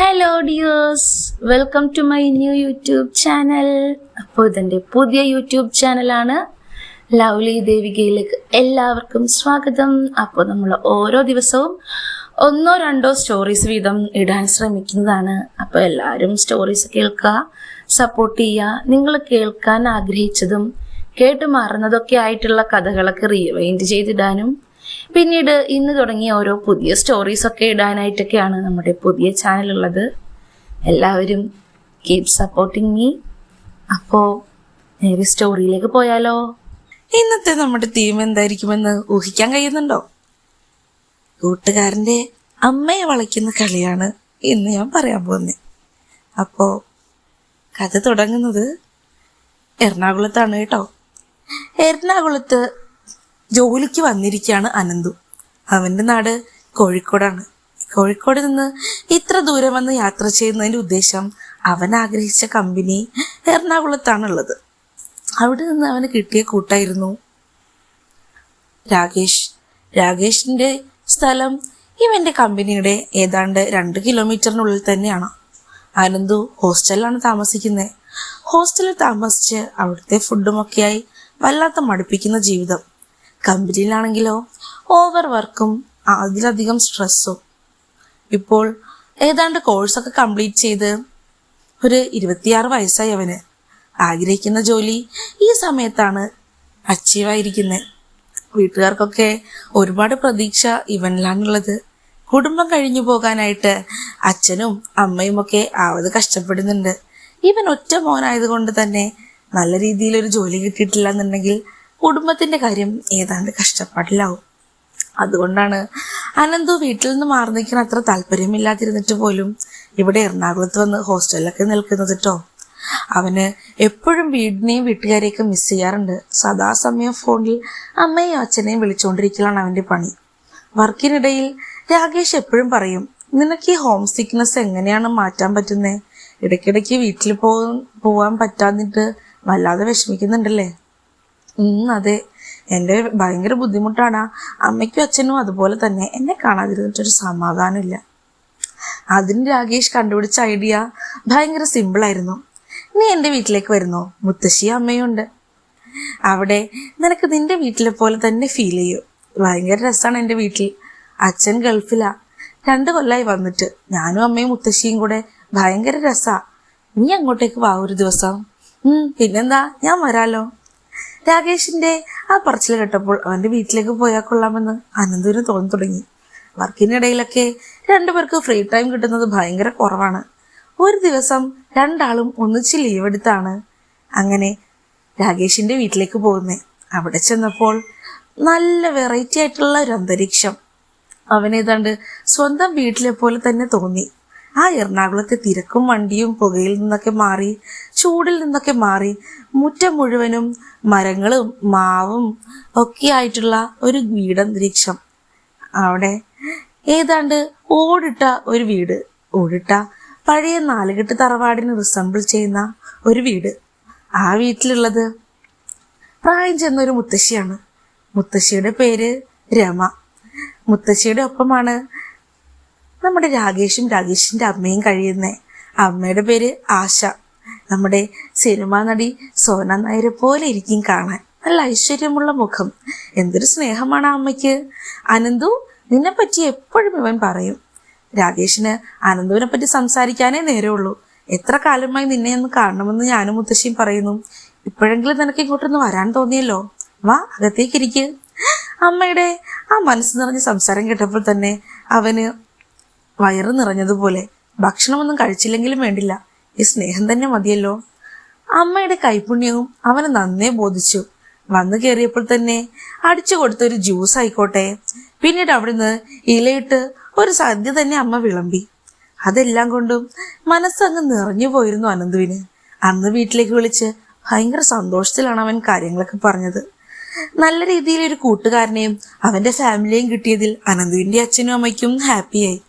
Hello dears welcome to my new YouTube channel അപ്പോൾ ഇതെന്റെ പുതിയ യൂട്യൂബ് ചാനലാണ് ലവ്ലി ദേവികയിലേക്ക് എല്ലാവർക്കും സ്വാഗതം. അപ്പോൾ നമ്മൾ ഓരോ ദിവസവും ഒന്നോ രണ്ടോ സ്റ്റോറീസ് വീതം ഇടാൻ ശ്രമിക്കുന്നതാണ്. അപ്പോൾ എല്ലാവരും സ്റ്റോറീസ് കേൾക്കുക സപ്പോർട്ട് ചെയ്യുക. നിങ്ങൾ കേൾക്കാൻ ആഗ്രഹിച്ചതും കേട്ട് മാറുന്നതൊക്കെ ആയിട്ടുള്ള കഥകളൊക്കെ റീവൈൻഡ് ചെയ്തിടാനും പിന്നീട് ഇന്ന് തുടങ്ങിയ ഓരോ പുതിയ സ്റ്റോറീസ് ഒക്കെ ഇടാനായിട്ടൊക്കെയാണ് നമ്മുടെ പുതിയ ചാനൽ ഉള്ളത്. എല്ലാവരും കീപ് സപ്പോർട്ടിങ് മീ അപ്പോൾ നേരെ സ്റ്റോറിയിലേക്ക് പോയാലോ? ഇന്നത്തെ നമ്മുടെ തീം എന്തായിരിക്കുമെന്ന് ഊഹിക്കാൻ കഴിയുന്നുണ്ടോ? കൂട്ടുകാരന്റെ അമ്മയെ വളയ്ക്കുന്ന കളിയാണ് ഇന്ന് ഞാൻ പറയാൻ പോകുന്നത്. അപ്പോ കഥ തുടങ്ങുന്നത് എറണാകുളത്താണ് കേട്ടോ. എറണാകുളത്ത് ജോലിക്ക് വന്നിരിക്കുകയാണ് അനന്തു. അവന്റെ നാട് കോഴിക്കോടാണ്. കോഴിക്കോട് നിന്ന് ഇത്ര ദൂരം വന്ന് യാത്ര ചെയ്യുന്നതിന്റെ ഉദ്ദേശം അവൻ ആഗ്രഹിച്ച കമ്പനി എറണാകുളത്താണുള്ളത്. അവിടെ നിന്ന് അവന് കിട്ടിയ കൂട്ടായിരുന്നു രാകേഷ്. രാകേഷിന്റെ സ്ഥലം ഇവന്റെ കമ്പനിയുടെ ഏതാണ്ട് രണ്ട് കിലോമീറ്ററിനുള്ളിൽ തന്നെയാണ്. അനന്തു ഹോസ്റ്റലിലാണ് താമസിക്കുന്നത്. ഹോസ്റ്റലിൽ താമസിച്ച് അവിടുത്തെ ഫുഡുമൊക്കെയായി വല്ലാത്ത മടുപ്പിക്കുന്ന ജീവിതം. കമ്പനിയിലാണെങ്കിലോ? ഓവർ വർക്കും അതിലധികം സ്ട്രെസ്സും. ഇപ്പോൾ ഏതാണ്ട് കോഴ്സൊക്കെ കംപ്ലീറ്റ് ചെയ്ത് ഒരു ഇരുപത്തിയാറ് വയസ്സായി അവന്. ആഗ്രഹിക്കുന്ന ജോലി ഈ സമയത്താണ് അച്ചീവ് ആയിരിക്കുന്നത് വീട്ടുകാർക്കൊക്കെ ഒരുപാട് പ്രതീക്ഷ ഇവനിലാണുള്ളത്. കുടുംബം കഴിഞ്ഞു പോകാനായിട്ട് അച്ഛനും അമ്മയും ഒക്കെ ആവത് കഷ്ടപ്പെടുന്നുണ്ട്. ഇവൻ ഒറ്റ മോനായതുകൊണ്ട് തന്നെ നല്ല രീതിയിൽ ഒരു ജോലി കിട്ടിയിട്ടില്ല എന്നുണ്ടെങ്കിൽ കുടുംബത്തിന്റെ കാര്യം ഏതാണ്ട് കഷ്ടപ്പാടിലാവും. അതുകൊണ്ടാണ് അനന്തു വീട്ടിൽ നിന്ന് മാറി നിൽക്കാൻ അത്ര താല്പര്യമില്ലാതിരുന്നിട്ട് പോലും ഇവിടെ എറണാകുളത്ത് വന്ന് ഹോസ്റ്റലിലൊക്കെ നിൽക്കുന്നത് കേട്ടോ അവന് എപ്പോഴും വീടിനെയും വീട്ടുകാരെയൊക്കെ മിസ് ചെയ്യാറുണ്ട്. സദാസമയം ഫോണിൽ അമ്മയും അച്ഛനെയും വിളിച്ചുകൊണ്ടിരിക്കലാണ് അവന്റെ പണി. വർക്കിനിടയിൽ രാകേഷ് എപ്പോഴും പറയും നിനക്ക് ഈ ഹോം സിക്നെസ് എങ്ങനെയാണ് മാറ്റാൻ പറ്റുന്നത് ഇടയ്ക്കിടയ്ക്ക് വീട്ടിൽ പോകാൻ പോവാൻ പറ്റാന്നിട്ട് വല്ലാതെ വിഷമിക്കുന്നുണ്ടല്ലേ? അതെ. എന്റെ ഭയങ്കര ബുദ്ധിമുട്ടാണ്. അമ്മയ്ക്കും അച്ഛനും അതുപോലെ തന്നെ എന്നെ കാണാതിരുന്നിട്ടൊരു സമാധാനമില്ല. അതിന് രാകേഷ് കണ്ടുപിടിച്ച ഐഡിയ ഭയങ്കര സിമ്പിളായിരുന്നു നീ എന്റെ വീട്ടിലേക്ക് വരുന്നോ? മുത്തശ്ശി അമ്മയുണ്ട് അവിടെ നിനക്ക് നിന്റെ വീട്ടിലെ പോലെ തന്നെ ഫീൽ ചെയ്യും. ഭയങ്കര രസമാണ് എന്റെ വീട്ടിൽ. അച്ഛൻ ഗൾഫിലാ. രണ്ട് കൊല്ലായി വന്നിട്ട് ഞാനും അമ്മയും മുത്തശ്ശിയും കൂടെ ഭയങ്കര രസാ. നീ അങ്ങോട്ടേക്ക് വാ ഒരു ദിവസം. പിന്നെന്താ? ഞാൻ വരാലോ. രാകേഷിന്റെ ആ പറച്ചിൽ കേട്ടപ്പോൾ അവന്റെ വീട്ടിലേക്ക് പോയാൽ കൊള്ളാമെന്ന് അനന്തൂരിന് തോന്നി തുടങ്ങി. വർക്കിനിടയിലൊക്കെ രണ്ടുപേർക്ക് ഫ്രീ ടൈം കിട്ടുന്നത് ഭയങ്കര കുറവാണ്. ഒരു ദിവസം രണ്ടാളും ഒന്നിച്ച് ലീവ് എടുത്താണ് അങ്ങനെ രാകേഷിന്റെ വീട്ടിലേക്ക് പോകുന്നത് അവിടെ ചെന്നപ്പോൾ നല്ല വെറൈറ്റി ആയിട്ടുള്ള ഒരു അന്തരീക്ഷം. അവനേതാണ്ട് സ്വന്തം വീട്ടിലെ പോലെ തന്നെ തോന്നി. ആ എറണാകുളത്തെ തിരക്കും വണ്ടിയും പുകയിൽ നിന്നൊക്കെ മാറി ചൂടിൽ നിന്നൊക്കെ മാറി മുറ്റം മുഴുവനും മരങ്ങളും മാവും ഒക്കെ ആയിട്ടുള്ള ഒരു വീടന്തരീക്ഷം. അവിടെ ഏതാണ്ട് ഓടിട്ട ഒരു വീട് ഓടിട്ട പഴയ നാലുകെട്ട് തറവാടിന് റിസംബിൾ ചെയ്യുന്ന ഒരു വീട്. ആ വീട്ടിലുള്ളത് പ്രായം ചെന്ന ഒരു മുത്തശ്ശിയാണ്. മുത്തശ്ശിയുടെ പേര് രമ. മുത്തശ്ശിയുടെ ഒപ്പമാണ് നമ്മുടെ രാകേഷും രാകേഷിന്റെ അമ്മയും കഴിയുന്നേ. അമ്മയുടെ പേര് ആശ. നമ്മുടെ സിനിമാ നടി സോന നായരെ പോലെ ഇരിക്കും കാണാൻ. നല്ല ഐശ്വര്യമുള്ള മുഖം. എന്തൊരു സ്നേഹമാണ് അമ്മയ്ക്ക്. അനന്തു നിന്നെ പറ്റി എപ്പോഴും ഇവൻ പറയും. രാകേഷിന് അനന്തുവിനെ പറ്റി സംസാരിക്കാനേ നേരമുള്ളൂ. എത്ര കാലമായി നിന്നെ ഒന്ന് കാണണമെന്ന് ഞാനും മുത്തശ്ശിയും പറയുന്നു. ഇപ്പോഴെങ്കിലും നിനക്ക് ഇങ്ങോട്ടൊന്ന് വരാൻ തോന്നിയല്ലോ. വാ അകത്തേക്കിരിക്ക് അമ്മയുടെ ആ മനസ്സ് നിറഞ്ഞ സംസാരം കേട്ടപ്പോൾ തന്നെ അവന് വയറ് നിറഞ്ഞതുപോലെ ഭക്ഷണമൊന്നും കഴിച്ചില്ലെങ്കിലും വേണ്ടില്ല. ഈ സ്നേഹം തന്നെ മതിയല്ലോ. അമ്മയുടെ കൈപുണ്യവും അവന് നന്നേ ബോധിച്ചു. വന്നു കയറിയപ്പോൾ തന്നെ അടിച്ചു കൊടുത്ത ഒരു ജ്യൂസ് ആയിക്കോട്ടെ. പിന്നീട് അവിടുന്ന് ഇലയിട്ട് ഒരു സദ്യ തന്നെ അമ്മ വിളമ്പി. അതെല്ലാം കൊണ്ടും മനസ്സങ്ങ് നിറഞ്ഞു പോയിരുന്നു അനന്തുവിന്. അന്ന് വീട്ടിലേക്ക് വിളിച്ച് ഭയങ്കര സന്തോഷത്തിലാണ് അവൻ കാര്യങ്ങളൊക്കെ പറഞ്ഞത്. നല്ല രീതിയിൽ ഒരു കൂട്ടുകാരനെയും അവന്റെ ഫാമിലിയെയും കിട്ടിയതിൽ അനന്തുവിന്റെ അച്ഛനും അമ്മയ്ക്കും ഹാപ്പിയായി.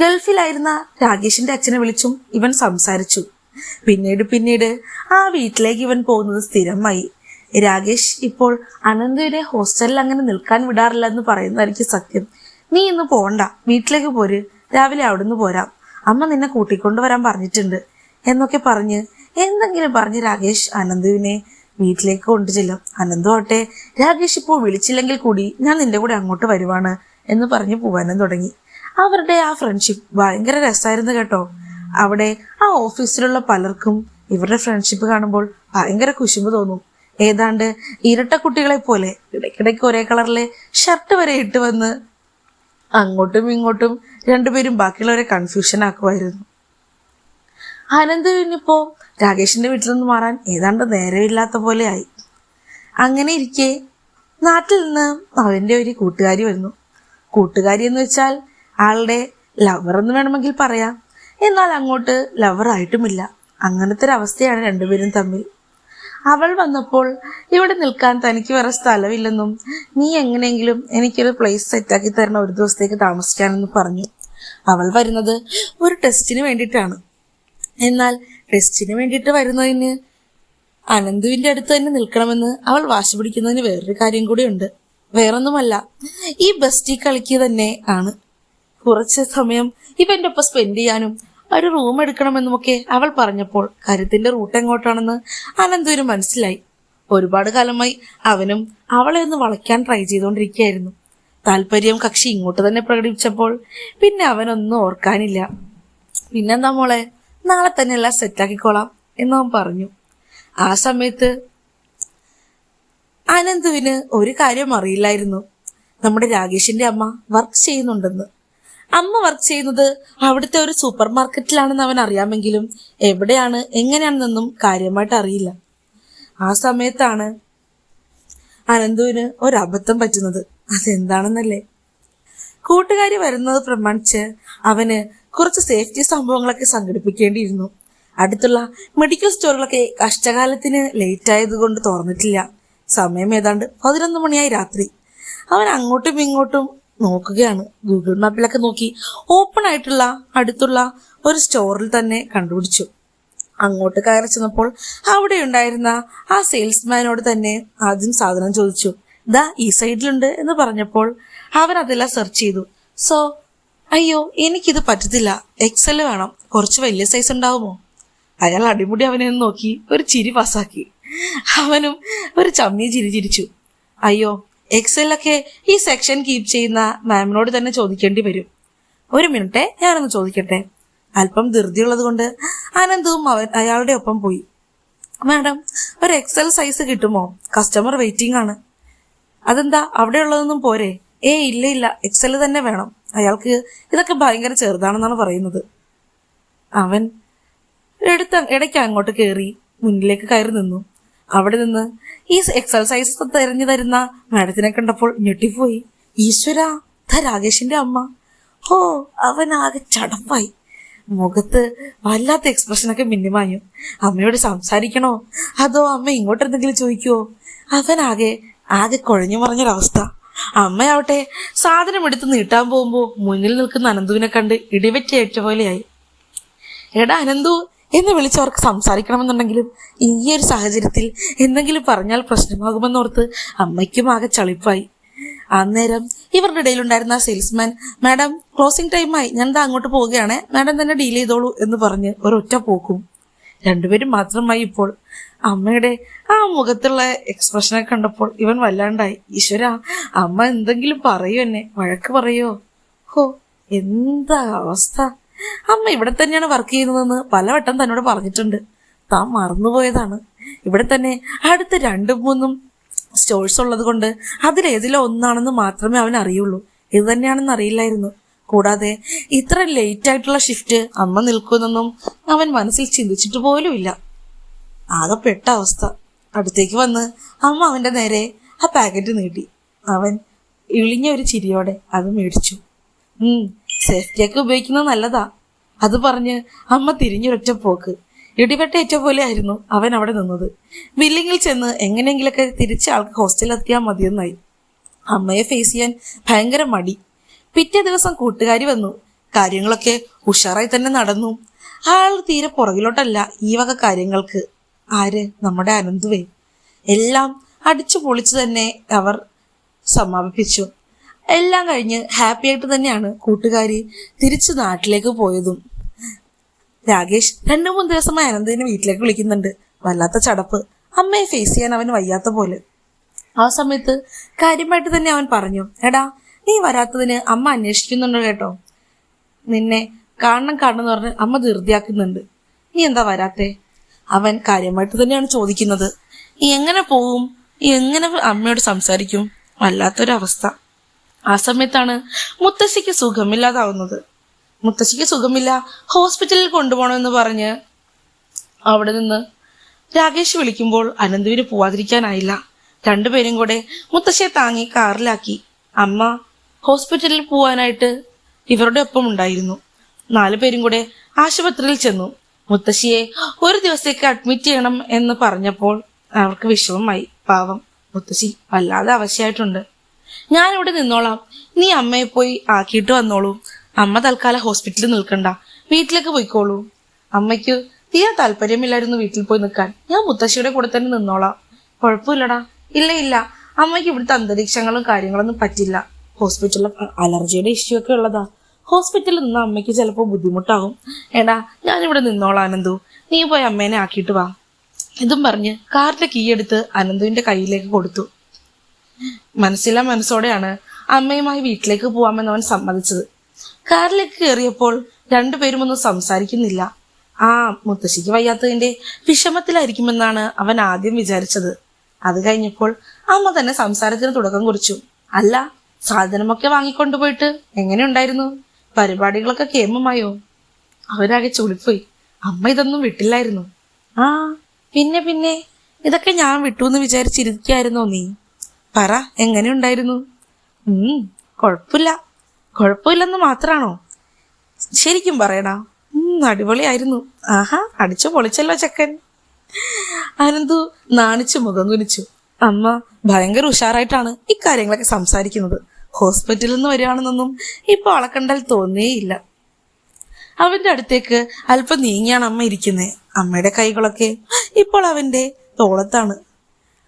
ഗൾഫിലായിരുന്ന രാകേഷിന്റെ അച്ഛനെ വിളിച്ചും ഇവൻ സംസാരിച്ചു. പിന്നീട് പിന്നീട് ആ വീട്ടിലേക്ക് ഇവൻ പോകുന്നത് സ്ഥിരമായി. രാകേഷ് ഇപ്പോൾ അനന്തുവിനെ ഹോസ്റ്റലിൽ അങ്ങനെ നിൽക്കാൻ വിടാറില്ല എന്ന് പറയുന്നതായിരിക്കും സത്യം. നീ ഇന്ന് പോണ്ട. വീട്ടിലേക്ക് പോര്. രാവിലെ അവിടുന്ന് പോരാം. അമ്മ നിന്നെ കൂട്ടിക്കൊണ്ട് വരാൻ പറഞ്ഞിട്ടുണ്ട്. എന്നൊക്കെ പറഞ്ഞ് എന്തെങ്കിലും പറഞ്ഞ് രാകേഷ് അനന്തുവിനെ വീട്ടിലേക്ക് കൊണ്ടുചെല്ലും. അനന്തു ആവട്ടെ. രാകേഷ് ഇപ്പോൾ വിളിച്ചില്ലെങ്കിൽ കൂടി ഞാൻ നിന്റെ കൂടെ അങ്ങോട്ട് വരുവാണ് എന്ന് പറഞ്ഞ് പോവാനും തുടങ്ങി. അവരുടെ ആ ഫ്രണ്ട്ഷിപ്പ് ഭയങ്കര രസമായിരുന്നു കേട്ടോ. അവിടെ ആ ഓഫീസിലുള്ള പലർക്കും ഇവരുടെ ഫ്രണ്ട്ഷിപ്പ് കാണുമ്പോൾ ഭയങ്കര കുശുമ്പ് തോന്നും. ഏതാണ്ട് ഇരട്ട കുട്ടികളെ പോലെ ഇടയ്ക്കിടയ്ക്ക് ഒരേ കളറിലെ ഷർട്ട് വരെ ഇട്ട് വന്ന് അങ്ങോട്ടും ഇങ്ങോട്ടും രണ്ടുപേരും ബാക്കിയുള്ളവരെ കൺഫ്യൂഷൻ ആക്കുമായിരുന്നു. അനന്തുവിനിപ്പോ രാകേഷിന്റെ വീട്ടിൽ നിന്ന് മാറാൻ ഏതാണ്ട് നേരമില്ലാത്ത ആയി. അങ്ങനെ ഇരിക്കെ നാട്ടിൽ നിന്ന് അവന്റെ ഒരു കൂട്ടുകാരി വരുന്നു. കൂട്ടുകാരി എന്ന് വെച്ചാൽ ആളുടെ ലവർ എന്ന് വേണമെങ്കിൽ പറയാം. എന്നാൽ അങ്ങോട്ട് ലവർ ആയിട്ടുമില്ല. അങ്ങനത്തെ ഒരു അവസ്ഥയാണ് രണ്ടുപേരും തമ്മിൽ. അവൾ വന്നപ്പോൾ ഇവിടെ നിൽക്കാൻ തനിക്ക് വേറെ സ്ഥലമില്ലെന്നും നീ എങ്ങനെയെങ്കിലും എനിക്കൊരു പ്ലേസ് സെറ്റാക്കി തരണം ഒരു ദിവസത്തേക്ക് താമസിക്കാനെന്ന് പറഞ്ഞു. അവൾ വരുന്നത് ഒരു ടെസ്റ്റിന് വേണ്ടിയിട്ടാണ്. എന്നാൽ ടെസ്റ്റിന് വേണ്ടിയിട്ട് വരുന്നതിന് അനന്തുവിന്റെ അടുത്ത് തന്നെ നിൽക്കണമെന്ന് അവൾ വാശി പിടിക്കുന്നതിന് വേറൊരു കാര്യം കൂടിയുണ്ട്. വേറൊന്നുമല്ല ഈ ബസ്റ്റി കളിക്ക് തന്നെ ആണ്. കുറച്ച് സമയം ഇവന്റെ ഒപ്പം സ്പെൻഡ് ചെയ്യാനും ഒരു റൂം എടുക്കണമെന്നുമൊക്കെ അവൾ പറഞ്ഞപ്പോൾ കാര്യത്തിന്റെ റൂട്ട് എങ്ങോട്ടാണെന്ന് അനന്തൂരും മനസ്സിലായി. ഒരുപാട് കാലമായി അവനും അവളെ ഒന്ന് വളയ്ക്കാൻ ട്രൈ ചെയ്തുകൊണ്ടിരിക്കുകയായിരുന്നു താല്പര്യം കക്ഷി ഇങ്ങോട്ട് തന്നെ പ്രകടിപ്പിച്ചപ്പോൾ പിന്നെ അവനൊന്നും ഓർക്കാനില്ല. പിന്നെന്താ മോളെ? നാളെ തന്നെ എല്ലാം സെറ്റാക്കിക്കോളാം എന്ന് അവൻ പറഞ്ഞു. ആ സമയത്ത് അനന്തുവിന് ഒരു കാര്യം അറിയില്ലായിരുന്നു. നമ്മുടെ രാകേഷിന്റെ അമ്മ വർക്ക് ചെയ്യുന്നുണ്ടെന്ന്. അമ്മ വർക്ക് ചെയ്യുന്നത് അവിടുത്തെ ഒരു സൂപ്പർ മാർക്കറ്റിലാണെന്ന് അവൻ അറിയാമെങ്കിലും എവിടെയാണ് എങ്ങനെയാണെന്നൊന്നും കാര്യമായിട്ട് അറിയില്ല. ആ സമയത്താണ് അനന്തുവിന് ഒരബദ്ധം പറ്റുന്നത്. അതെന്താണെന്നല്ലേ? കൂട്ടുകാരി വരുന്നത് പ്രമാണിച്ച് അവന് കുറച്ച് സേഫ്റ്റി സംഭവങ്ങളൊക്കെ സംഘടിപ്പിക്കേണ്ടിയിരുന്നു. അടുത്തുള്ള മെഡിക്കൽ സ്റ്റോറുകളൊക്കെ കഷ്ടകാലത്തിന് ലേറ്റ് ആയതുകൊണ്ട് തുറന്നിട്ടില്ല. സമയം ഏതാണ്ട് പതിനൊന്ന് മണിയായി രാത്രി. അവൻ അങ്ങോട്ടും ഇങ്ങോട്ടും നോക്കുകയാണ്. ഗൂഗിൾ മാപ്പിലൊക്കെ നോക്കി ഓപ്പൺ ആയിട്ടുള്ള അടുത്തുള്ള ഒരു സ്റ്റോറിൽ തന്നെ കണ്ടുപിടിച്ചു. അങ്ങോട്ട് കയറി ചെന്നപ്പോൾ അവിടെ ഉണ്ടായിരുന്ന ആ സെയിൽസ്മാനോട് തന്നെ ആദ്യം സാധനം ചോദിച്ചു. ദാ ഈ സൈഡിലുണ്ട് എന്ന് പറഞ്ഞപ്പോൾ അവൻ അതെല്ലാം സെർച്ച് ചെയ്തു. സോ അയ്യോ എനിക്കിത് പറ്റത്തില്ല. എക്സൽ വേണം. കുറച്ച് വലിയ സൈസ് ഉണ്ടാവുമോ? അയാൾ അടിമുടി അവനെ നോക്കി. ഒരു ചിരി പാസാക്കി അവനും ഒരു ചമ്മി ചിരി ചിരിച്ചു. അയ്യോ എക്സലൊക്കെ ഈ സെക്ഷൻ കീപ്പ് ചെയ്യുന്ന മാമിനോട് തന്നെ ചോദിക്കേണ്ടി വരും. ഒരു മിനിറ്റ് ഞാനൊന്ന് ചോദിക്കട്ടെ? അല്പം ധൃതിയുള്ളത് കൊണ്ട് ആനന്ദവും അവൻ അയാളുടെ ഒപ്പം പോയി. മാഡം ഒരു എക്സൽ സൈസ് കിട്ടുമോ? കസ്റ്റമർ വെയിറ്റിംഗ് ആണ്. അതെന്താ? അവിടെ ഉള്ളതൊന്നും പോരെ? ഏ ഇല്ല ഇല്ല. എക്സൽ തന്നെ വേണം. അയാൾക്ക് ഇതൊക്കെ ഭയങ്കര ചെറുതാണെന്നാണ് പറയുന്നത്. അവൻ എടുത്ത ഇടയ്ക്ക് അങ്ങോട്ട് കയറി മുന്നിലേക്ക് കയറി നിന്നു. അവിടെ നിന്ന് ഈ എക്സസൈസ് തെരഞ്ഞു തരുന്ന മാഡത്തിനെ കണ്ടപ്പോൾ ഞെട്ടിപ്പോയി. ഈശ്വര ധ രാകേഷിന്റെ അമ്മ. ഓ അവൻ ആകെ ചടപ്പായി. മുഖത്ത് വല്ലാത്ത എക്സ്പ്രഷനൊക്കെ മിന്നിമാഞ്ഞു. അമ്മയോട് സംസാരിക്കണോ? അതോ അമ്മ ഇങ്ങോട്ട് എന്തെങ്കിലും ചോദിക്കുവോ? അവനാകെ ആകെ കുഴഞ്ഞു മറിഞ്ഞൊരവസ്ഥ. അമ്മയാവട്ടെ സാധനം എടുത്ത് നീട്ടാൻ പോകുമ്പോൾ മുന്നിൽ നിൽക്കുന്ന അനന്തുവിനെ കണ്ട് ഇടിവെറ്റേറ്റ പോലെയായി. എടാ അനന്തു എന്ന് വിളിച്ചവർക്ക് സംസാരിക്കണമെന്നുണ്ടെങ്കിലും ഈ ഒരു സാഹചര്യത്തിൽ എന്തെങ്കിലും പറഞ്ഞാൽ പ്രശ്നമാകുമെന്നോർത്ത് അമ്മയ്ക്കും ആകെ ചളിപ്പായി. അന്നേരം ഇവരുടെ ഇടയിലുണ്ടായിരുന്ന സെയിൽസ്മാൻ മാഡം ക്ലോസിംഗ് ടൈമായി ഞാൻ ദാ അങ്ങോട്ട് പോവുകയാണ്. മാഡം തന്നെ ഡീൽ ചെയ്തോളൂ എന്ന് പറഞ്ഞ് ഒരൊറ്റ പോക്കും. രണ്ടുപേരും മാത്രമായി ഇപ്പോൾ. അമ്മയുടെ ആ മുഖത്തുള്ള എക്സ്പ്രഷനൊക്കെ കണ്ടപ്പോൾ ഇവൻ വല്ലാണ്ടായി. ഈശ്വര അമ്മ എന്തെങ്കിലും പറയൂ എന്നെ. വഴക്ക് പറയോ? ഹോ എന്താ അവസ്ഥ? അമ്മ ഇവിടെ തന്നെയാണ് വർക്ക് ചെയ്യുന്നതെന്ന് പലവട്ടം തന്നോട് പറഞ്ഞിട്ടുണ്ട്. താൻ മറന്നുപോയതാണ്. ഇവിടെ തന്നെ അടുത്ത രണ്ടും മൂന്നും സ്റ്റോഴ്സ് ഉള്ളത് കൊണ്ട് അതിലേതിലോ ഒന്നാണെന്ന് മാത്രമേ അവൻ അറിയുള്ളൂ. ഇത് തന്നെയാണെന്ന് അറിയില്ലായിരുന്നു. കൂടാതെ ഇത്ര ലേറ്റ് ആയിട്ടുള്ള ഷിഫ്റ്റ് അമ്മ നിൽക്കുന്നെന്നും അവൻ മനസ്സിൽ ചിന്തിച്ചിട്ട് പോലുമില്ല. ആകെ പെട്ട അവസ്ഥ. അടുത്തേക്ക് വന്ന് അമ്മ അവന്റെ നേരെ ആ പാക്കറ്റ് നീട്ടി അവൻ ഇളിഞ്ഞ ഒരു ചിരിയോടെ അത് മേടിച്ചു. സേഫ്റ്റിയൊക്കെ ഉപയോഗിക്കുന്നത് നല്ലതാ. അത് പറഞ്ഞ് അമ്മ തിരിഞ്ഞൊരൊറ്റ പോക്ക്. ഇടിവെട്ടേറ്റ പോലെ ആയിരുന്നു അവൻ അവിടെ നിന്നത്. ബില്ലിങ്ങിൽ ചെന്ന് എങ്ങനെയെങ്കിലൊക്കെ തിരിച്ച് ആൾക്ക് ഹോസ്റ്റലിൽ എത്തിയാൽ മതിയെന്നായി. അമ്മയെ ഫേസ് ചെയ്യാൻ ഭയങ്കര മടി. പിറ്റേ ദിവസം കൂട്ടുകാരി വന്നു. കാര്യങ്ങളൊക്കെ ഉഷാറായി തന്നെ നടന്നു. ആൾ തീരെ പുറകിലോട്ടല്ല ഈ വക കാര്യങ്ങൾക്ക്. ആര്? നമ്മുടെ അനന്തുവേ. എല്ലാം അടിച്ചു പൊളിച്ചു തന്നെ അവർ സമാപിപ്പിച്ചു. എല്ലാം കഴിഞ്ഞ് ഹാപ്പി ആയിട്ട് തന്നെയാണ് കൂട്ടുകാരി തിരിച്ചു നാട്ടിലേക്ക് പോയതും. രാകേഷ് രണ്ടു മൂന്ന് ദിവസമായി അനന്തിനെ വീട്ടിലേക്ക് വിളിക്കുന്നുണ്ട്. വല്ലാത്ത ചടപ്പ്. അമ്മയെ ഫേസ് ചെയ്യാൻ അവന് വയ്യാത്ത പോലെ. ആ സമയത്ത് കാര്യമായിട്ട് തന്നെ അവൻ പറഞ്ഞു എടാ നീ വരാത്തതിന് അമ്മ അന്വേഷിക്കുന്നുണ്ടോ കേട്ടോ. നിന്നെ കാണണം കാണണം എന്ന് പറഞ്ഞ് അമ്മ ധൃതിയാക്കുന്നുണ്ട്. നീ എന്താ വരാത്തെ? അവൻ കാര്യമായിട്ട് തന്നെയാണ് ചോദിക്കുന്നത്. നീ എങ്ങനെ പോവും? നീ എങ്ങനെ അമ്മയോട് സംസാരിക്കും? വല്ലാത്തൊരവസ്ഥ. ആ സമയത്താണ് മുത്തശ്ശിക്ക് സുഖമില്ലാതാവുന്നത്. മുത്തശ്ശിക്ക് സുഖമില്ല ഹോസ്പിറ്റലിൽ കൊണ്ടുപോകണമെന്ന് പറഞ്ഞ് അവിടെ നിന്ന് രാകേഷ് വിളിക്കുമ്പോൾ അനന്തുവിന് പോവാതിരിക്കാനായില്ല. രണ്ടുപേരും കൂടെ മുത്തശ്ശിയെ താങ്ങി കാറിലാക്കി. അമ്മ ഹോസ്പിറ്റലിൽ പോവാനായിട്ട് ഇവരുടെ ഒപ്പം ഉണ്ടായിരുന്നു. നാലു പേരും കൂടെ ആശുപത്രിയിൽ ചെന്നു. മുത്തശ്ശിയെ ഒരു ദിവസത്തേക്ക് അഡ്മിറ്റ് ചെയ്യണം എന്ന് പറഞ്ഞപ്പോൾ അവർക്ക് വിഷമമായി. പാവം മുത്തശ്ശി വല്ലാതെ അവശയായിട്ടുണ്ട്. ഞാനിവിടെ നിന്നോളാം. നീ അമ്മയെ പോയി ആക്കിയിട്ട് വന്നോളൂ. അമ്മ തൽക്കാലം ഹോസ്പിറ്റലിൽ നിൽക്കണ്ട. വീട്ടിലേക്ക് പോയിക്കോളൂ. അമ്മയ്ക്ക് തീരെ താല്പര്യമില്ലായിരുന്നു വീട്ടിൽ പോയി നിൽക്കാൻ. ഞാൻ മുത്തശ്ശിയുടെ കൂടെ തന്നെ നിന്നോളാം. കുഴപ്പമില്ലടാ. ഇല്ല ഇല്ല. അമ്മയ്ക്ക് ഇവിടുത്തെ അന്തരീക്ഷങ്ങളും കാര്യങ്ങളൊന്നും പറ്റില്ല. ഹോസ്പിറ്റലിൽ അലർജിയുടെ ഇഷ്യൂ ഒക്കെ ഉള്ളതാ. ഹോസ്പിറ്റലിൽ നിന്ന് അമ്മയ്ക്ക് ചിലപ്പോൾ ബുദ്ധിമുട്ടാകും എടാ ഞാനിവിടെ നിന്നോളാം അനന്തു. നീ പോയി അമ്മേനെ ആക്കിയിട്ട് വാ. ഇതും പറഞ്ഞ് കാറിന്റെ കീ എടുത്ത് അനന്തുവിന്റെ കയ്യിലേക്ക് കൊടുത്തു. മനസ്സിലാ മനസ്സോടെയാണ് അമ്മയുമായി വീട്ടിലേക്ക് പോവാമെന്ന് അവൻ സമ്മതിച്ചത്. കാറിലേക്ക് കയറിയപ്പോൾ രണ്ടുപേരും ഒന്നും സംസാരിക്കുന്നില്ല. ആ മുത്തശ്ശിക്ക് വയ്യാത്തതിന്റെ വിഷമത്തിലായിരിക്കുമെന്നാണ് അവൻ ആദ്യം വിചാരിച്ചത്. അത് കഴിഞ്ഞപ്പോൾ അമ്മ തന്നെ സംസാരത്തിന് തുടക്കം കുറിച്ചു. അല്ല സാധനമൊക്കെ വാങ്ങിക്കൊണ്ടുപോയിട്ട് എങ്ങനെയുണ്ടായിരുന്നു? പരിപാടികളൊക്കെ കേമമായോ? അവരാകെ ചുളിപ്പോയി. അമ്മ ഇതൊന്നും വിട്ടില്ലായിരുന്നു. ആ പിന്നെ പിന്നെ ഇതൊക്കെ ഞാൻ വിട്ടു എന്ന് വിചാരിച്ചിരിക്കായിരുന്നോ നീ? പറ എങ്ങനെയുണ്ടായിരുന്നു ഉം കുഴപ്പമില്ല കുഴപ്പമില്ലെന്ന് മാത്രാണോ? ശരിക്കും പറയടാ അടിപൊളിയായിരുന്നു. ആഹാ അടിച്ചു പൊളിച്ചല്ലോ ചെക്കൻ. അനന്തു നാണിച്ചു മുഖം കുനിച്ചു. അമ്മ ഭയങ്കര ഉഷാറായിട്ടാണ് ഇക്കാര്യങ്ങളൊക്കെ സംസാരിക്കുന്നത്. ഹോസ്പിറ്റലിൽ നിന്ന് വരികയാണെന്നൊന്നും ഇപ്പൊ അളക്കണ്ടാൽ കണ്ടാൽ തോന്നേയില്ല. അവന്റെ അടുത്തേക്ക് അല്പം നീങ്ങിയാണ് അമ്മ ഇരിക്കുന്നത് അമ്മയുടെ കൈകളൊക്കെ ഇപ്പോൾ അവന്റെ തോളത്താണ്.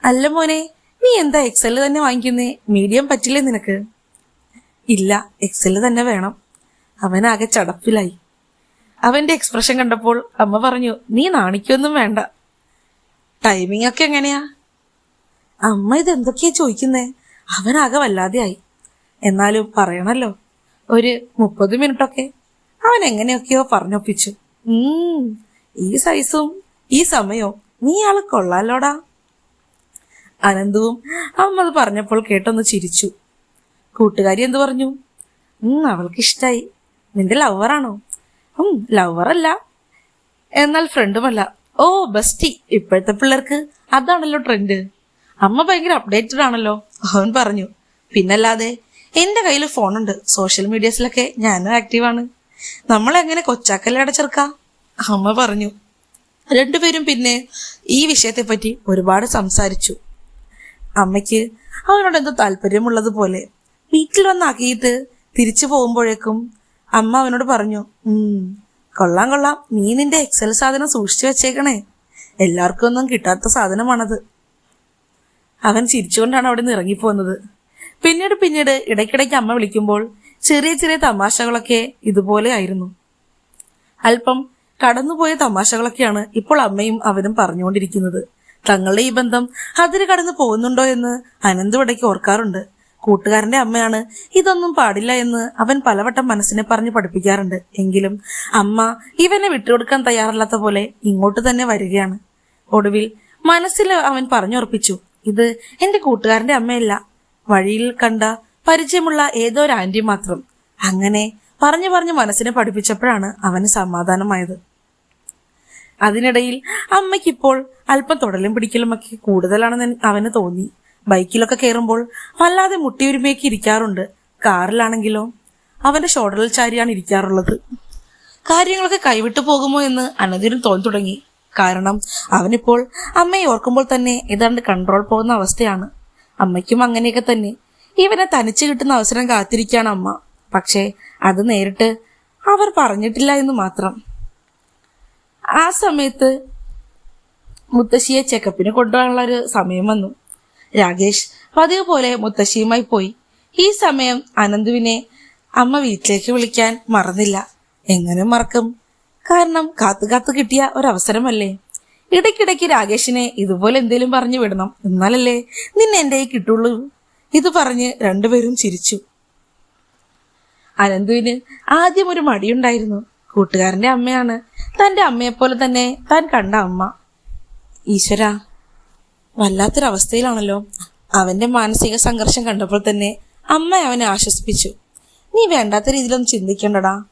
അല്ല മോനെ നീ എന്താ എക്സൽ തന്നെ വാങ്ങിക്കുന്നേ? മീഡിയം പറ്റില്ലേ നിനക്ക്? ഇല്ല എക്സൽ തന്നെ വേണം. അവനാകെ ചടപ്പിലായി. അവന്റെ എക്സ്പ്രഷൻ കണ്ടപ്പോൾ അമ്മ പറഞ്ഞു നീ നാണിക്കൊന്നും വേണ്ട. ടൈമിംഗ് ഒക്കെ എങ്ങനെയാ? അമ്മ ഇത് എന്തൊക്കെയാ ചോദിക്കുന്നേ? അവനാകെ വല്ലാതെയായി. എന്നാലും പറയണല്ലോ ഒരു മുപ്പത് മിനിറ്റൊക്കെ അവൻ എങ്ങനെയൊക്കെയോ പറഞ്ഞൊപ്പിച്ചു. ഈ സൈസും ഈ സമയവും നീ ആൾ കൊള്ളാലോടാ. അനന്തവും അമ്മ അത് പറഞ്ഞപ്പോൾ കേട്ടൊന്ന് ചിരിച്ചു. കൂട്ടുകാരി എന്തു പറഞ്ഞു? അവൾക്ക് ഇഷ്ടായി നിന്റെ ലവറാണോ? ഉം ലവറല്ല. എന്നാൽ ഫ്രണ്ടുമല്ല. ഓ ബസ്റ്റി ഇപ്പോഴത്തെ പിള്ളേർക്ക് അതാണല്ലോ ട്രെൻഡ്. അമ്മ ഭയങ്കര അപ്ഡേറ്റഡ് ആണല്ലോ അവൻ പറഞ്ഞു. പിന്നല്ലാതെ എന്റെ കയ്യിൽ ഫോണുണ്ട്. സോഷ്യൽ മീഡിയസിലൊക്കെ ഞാനും ആക്റ്റീവാണ് നമ്മൾ എങ്ങനെ കൊച്ചാക്കല്ലേ അടച്ചെറുക്ക? അമ്മ പറഞ്ഞു. രണ്ടുപേരും പിന്നെ ഈ വിഷയത്തെപ്പറ്റി ഒരുപാട് സംസാരിച്ചു. അമ്മയ്ക്ക് അവനോട് എന്തോ താല്പര്യമുള്ളതുപോലെ വീട്ടിൽ വന്നാക്കിയിട്ട് തിരിച്ചു പോകുമ്പോഴേക്കും അമ്മ അവനോട് പറഞ്ഞു കൊള്ളാം കൊള്ളാം. നീ നിന്റെ എക്സൽ സാധനം സൂക്ഷിച്ചു വെച്ചേക്കണേ. എല്ലാവർക്കും ഒന്നും കിട്ടാത്ത സാധനമാണത്. അവൻ ചിരിച്ചുകൊണ്ടാണ് അവിടെ നിന്ന് ഇറങ്ങിപ്പോകുന്നത്. പിന്നീട് പിന്നീട് ഇടയ്ക്കിടയ്ക്ക് അമ്മ വിളിക്കുമ്പോൾ ചെറിയ ചെറിയ തമാശകളൊക്കെ ഇതുപോലെ ആയിരുന്നു. അല്പം കടന്നുപോയ തമാശകളൊക്കെയാണ് ഇപ്പോൾ അമ്മയും അവനും പറഞ്ഞുകൊണ്ടിരിക്കുന്നത്. തങ്ങളുടെ ഈ ബന്ധം അതിര് കടന്നു പോകുന്നുണ്ടോ എന്ന് അനന്ത് ഇടയ്ക്ക് ഓർക്കാറുണ്ട്. കൂട്ടുകാരന്റെ അമ്മയാണ് ഇതൊന്നും പാടില്ല എന്ന് അവൻ പലവട്ടം മനസ്സിനെ പറഞ്ഞ് പഠിപ്പിക്കാറുണ്ട്. എങ്കിലും അമ്മ ഇവനെ വിട്ടുകൊടുക്കാൻ തയ്യാറല്ലാത്ത പോലെ ഇങ്ങോട്ട് തന്നെ വരികയാണ്. ഒടുവിൽ മനസ്സിൽ അവൻ പറഞ്ഞുറപ്പിച്ചു ഇത് എന്റെ കൂട്ടുകാരന്റെ അമ്മയല്ല. വഴിയിൽ കണ്ട പരിചയമുള്ള ഏതോ ഒരു ആന്റി മാത്രം. അങ്ങനെ പറഞ്ഞു പറഞ്ഞു മനസ്സിനെ പഠിപ്പിച്ചപ്പോഴാണ് അവന് സമാധാനമായത്. അതിനിടയിൽ അമ്മയ്ക്കിപ്പോൾ അല്പം തൊടലും പിടിക്കലുമൊക്കെ കൂടുതലാണെന്ന് അവന് തോന്നി. ബൈക്കിലൊക്കെ കയറുമ്പോൾ വല്ലാതെ മുട്ടിയൊരുമയൊക്കെ ഇരിക്കാറുണ്ട്. കാറിലാണെങ്കിലോ? അവന്റെ ഷോൾഡറിൽ ചാരിയാണ് ഇരിക്കാറുള്ളത്. കാര്യങ്ങളൊക്കെ കൈവിട്ടു പോകുമോ എന്ന് അനന്തിനും തോന്നി തുടങ്ങി കാരണം അവനിപ്പോൾ അമ്മയെ ഓർക്കുമ്പോൾ തന്നെ ഏതാണ്ട് കൺട്രോൾ പോകുന്ന അവസ്ഥയാണ്. അമ്മയ്ക്കും അങ്ങനെയൊക്കെ തന്നെ. ഇവനെ തനിച്ചു കിട്ടുന്ന അവസരം കാത്തിരിക്കുകയാണ് അമ്മ. പക്ഷേ അത് നേരിട്ട് അവർ പറഞ്ഞിട്ടില്ല എന്ന് മാത്രം. ആ സമയത്ത് മുത്തശ്ശിയെ ചെക്കപ്പിന് കൊണ്ടുപോകാനുള്ള ഒരു സമയം വന്നു. രാകേഷ് പതിവ് പോലെ മുത്തശ്ശിയുമായി പോയി. ഈ സമയം അനന്തുവിനെ അമ്മ വീട്ടിലേക്ക് വിളിക്കാൻ മറന്നില്ല. എങ്ങനെ മറക്കും? കാരണം കാത്തു കാത്തു കിട്ടിയ ഒരവസരമല്ലേ? ഇടയ്ക്കിടയ്ക്ക് രാകേഷിനെ ഇതുപോലെ എന്തേലും പറഞ്ഞു വിടണം. എന്നാലല്ലേ നിന്നെ കയ്യിൽ കിട്ടുള്ളൂ. ഇത് പറഞ്ഞ് രണ്ടുപേരും ചിരിച്ചു. അനന്തുവിന് ആദ്യം ഒരു മടിയുണ്ടായിരുന്നു. കൂട്ടുകാരന്റെ അമ്മയാണ്. തന്റെ അമ്മയെപ്പോലെ തന്നെ താൻ കണ്ട അമ്മ. ഈശ്വര വല്ലാത്തൊരവസ്ഥയിലാണല്ലോ. അവന്റെ മാനസിക സംഘർഷം കണ്ടപ്പോൾ തന്നെ അമ്മ അവനെ ആശ്വസിപ്പിച്ചു. നീ വേണ്ടാത്ത രീതിയിലൊന്നും ചിന്തിക്കേണ്ടടാ.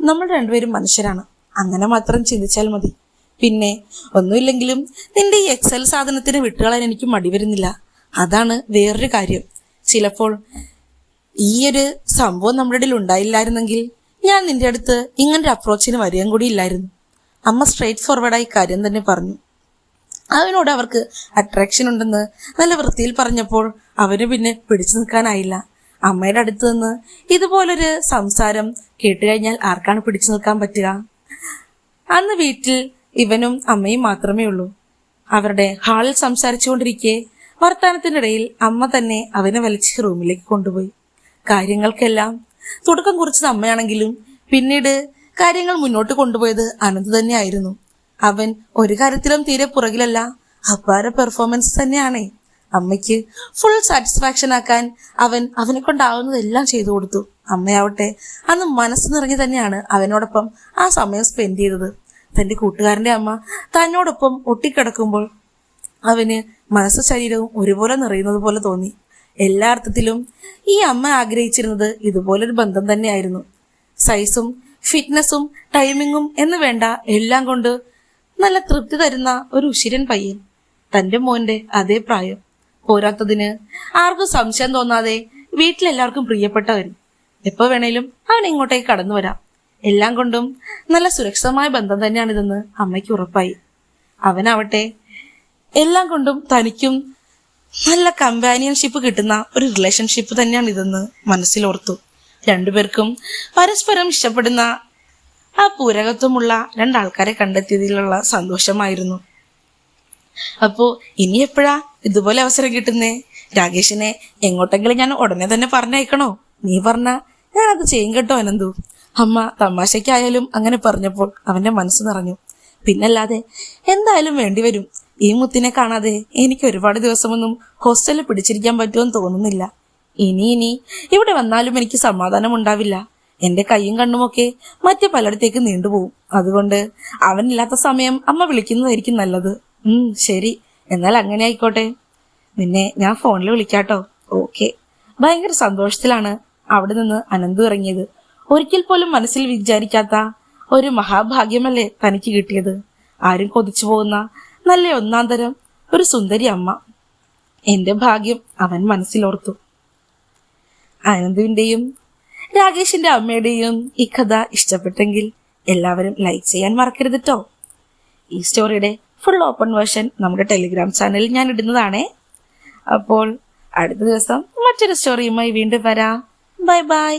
നമ്മൾ രണ്ടുപേരും മനുഷ്യരാണ്. അങ്ങനെ മാത്രം ചിന്തിച്ചാൽ മതി. പിന്നെ ഒന്നുമില്ലെങ്കിലും നിന്റെ ഈ എക്സൽ സാധനത്തിന് വിട്ടുകളാൻ എനിക്ക് മടി വരുന്നില്ല. അതാണ് വേറൊരു കാര്യം. ചിലപ്പോൾ ഈ ഒരു സംഭവം നമ്മുടെ ഇടയിൽ ഉണ്ടായില്ലായിരുന്നെങ്കിൽ ഞാൻ നിന്റെ അടുത്ത് ഇങ്ങനൊരു അപ്രോച്ചിന് വരികയും കൂടി ഇല്ലായിരുന്നു. അമ്മ സ്ട്രേറ്റ് ഫോർവേഡായി കാര്യം തന്നെ പറഞ്ഞു. അവനോട് അവർക്ക് അട്രാക്ഷൻ ഉണ്ടെന്ന് നല്ല വൃത്തിയിൽ പറഞ്ഞപ്പോൾ അവന് പിന്നെ പിടിച്ചു നിൽക്കാനായില്ല. അമ്മയുടെ അടുത്ത് നിന്ന് ഇതുപോലൊരു സംസാരം കേട്ടു കഴിഞ്ഞാൽ ആർക്കാണ് പിടിച്ചു നിൽക്കാൻ പറ്റുക? അന്ന് വീട്ടിൽ ഇവനും അമ്മയും മാത്രമേ ഉള്ളൂ. അവരുടെ ഹാളിൽ സംസാരിച്ചുകൊണ്ടിരിക്കെ വർത്തമാനത്തിനിടയിൽ അമ്മ തന്നെ അവനെ വലിച്ച് റൂമിലേക്ക് കൊണ്ടുപോയി. കാര്യങ്ങൾക്കെല്ലാം തുടക്കം കുറിച്ചത് അമ്മയാണെങ്കിലും പിന്നീട് കാര്യങ്ങൾ മുന്നോട്ട് കൊണ്ടുപോയത് അനന്ത് തന്നെയായിരുന്നു. അവൻ ഒരു കാര്യത്തിലും തീരെ പുറകിലല്ല അപാര പെർഫോമൻസ് തന്നെയാണ്. അമ്മയ്ക്ക് ഫുൾ സാറ്റിസ്ഫാക്ഷൻ ആക്കാൻ അവൻ അവനെ കൊണ്ടാവുന്നതെല്ലാം ചെയ്തു കൊടുത്തു. അമ്മയാവട്ടെ അന്ന് മനസ്സ് നിറഞ്ഞു തന്നെയാണ് അവനോടൊപ്പം ആ സമയം സ്പെൻഡ് ചെയ്തത്. തന്റെ കൂട്ടുകാരന്റെ അമ്മ തന്നോടൊപ്പം ഒട്ടിക്കിടക്കുമ്പോൾ അവന് മനസ്സും ശരീരവും ഒരുപോലെ നിറയുന്നത് പോലെ തോന്നി. എല്ലാ അർത്ഥത്തിലും ഈ അമ്മ ആഗ്രഹിച്ചിരുന്നത് ഇതുപോലൊരു ബന്ധം തന്നെയായിരുന്നു. സൈസും ഫിറ്റ്നസും ടൈമിങ്ങും എന്ന് വേണ്ട എല്ലാം കൊണ്ട് നല്ല തൃപ്തി തരുന്ന ഒരു ഉശിരൻ പയ്യൻ. തന്റെ മോന്റെ അതേ പ്രായം. പോരാത്തതിന് ആർക്കും സംശയം തോന്നാതെ വീട്ടിലെല്ലാവർക്കും പ്രിയപ്പെട്ടവൻ. എപ്പോ വേണേലും അവൻ ഇങ്ങോട്ടേക്ക് കടന്നു വരാം. എല്ലാം കൊണ്ടും നല്ല സുരക്ഷിതമായ ബന്ധം തന്നെയാണിതെന്ന് അമ്മയ്ക്ക് ഉറപ്പായി. അവനാവട്ടെ എല്ലാം കൊണ്ടും തനിക്കും നല്ല കമ്പാനിയൻഷിപ്പ് കിട്ടുന്ന ഒരു റിലേഷൻഷിപ്പ് തന്നെയാണ് ഇതെന്ന് മനസ്സിലോർത്തു. രണ്ടുപേർക്കും പരസ്പരം ഇഷ്ടപ്പെടുന്ന ആ പൂരകത്വമുള്ള രണ്ടാൾക്കാരെ കണ്ടെത്തിയതിലുള്ള സന്തോഷമായിരുന്നു. അപ്പോ ഇനി എപ്പോഴാ ഇതുപോലെ അവസരം കിട്ടുന്നേ? രാകേഷിനെ എങ്ങോട്ടെങ്കിലും ഞാൻ ഉടനെ തന്നെ പറഞ്ഞയക്കണോ? നീ പറഞ്ഞ ഞാൻ അത് ചെയ്യും കേട്ടോ അനന്തു. അമ്മ തമാശയ്ക്കായാലും അങ്ങനെ പറഞ്ഞപ്പോൾ അവന്റെ മനസ്സ് നിറഞ്ഞു. പിന്നല്ലാതെ എന്തായാലും വേണ്ടിവരും. ഈ മുത്തിനെ കാണാതെ എനിക്ക് ഒരുപാട് ദിവസമൊന്നും ഹോസ്റ്റലിൽ പിടിച്ചിരിക്കാൻ പറ്റുമെന്ന് തോന്നുന്നില്ല. ഇനി ഇനി ഇവിടെ വന്നാലും എനിക്ക് സമാധാനം ഉണ്ടാവില്ല. എന്റെ കൈയും കണ്ണുമൊക്കെ മറ്റു പലയിടത്തേക്ക് നീണ്ടുപോകും അതുകൊണ്ട് അവനില്ലാത്ത സമയം അമ്മ വിളിക്കുന്നതായിരിക്കും നല്ലത്. ഉം ശരി. എന്നാൽ അങ്ങനെ ആയിക്കോട്ടെ. നിന്നെ ഞാൻ ഫോണിൽ വിളിക്കാട്ടോ. ഓക്കെ. ഭയങ്കര സന്തോഷത്തിലാണ് അവിടെ നിന്ന് അനന്തു ഇറങ്ങിയത്. ഒരിക്കൽ പോലും മനസ്സിൽ വിചാരിക്കാത്ത ഒരു മഹാഭാഗ്യമല്ലേ തനിക്ക് കിട്ടിയത്. ആരും കൊതിച്ചു പോകുന്ന നല്ല ഒന്നാം തരം ഒരു സുന്ദരി അമ്മ. എന്റെ ഭാഗ്യം അവൻ മനസ്സിലോർത്തു. ആനന്ദുവിന്റെയും രാകേഷിന്റെ അമ്മയുടെയും ഈ കഥ ഇഷ്ടപ്പെട്ടെങ്കിൽ എല്ലാവരും ലൈക്ക് ചെയ്യാൻ മറക്കരുത് കേട്ടോ ഈ സ്റ്റോറിയുടെ ഫുൾ ഓപ്പൺ വേർഷൻ നമ്മുടെ ടെലിഗ്രാം ചാനലിൽ ഞാൻ ഇടുന്നതാണേ. അപ്പോൾ അടുത്ത ദിവസം മറ്റൊരു സ്റ്റോറിയുമായി വീണ്ടും വരാം. Bye bye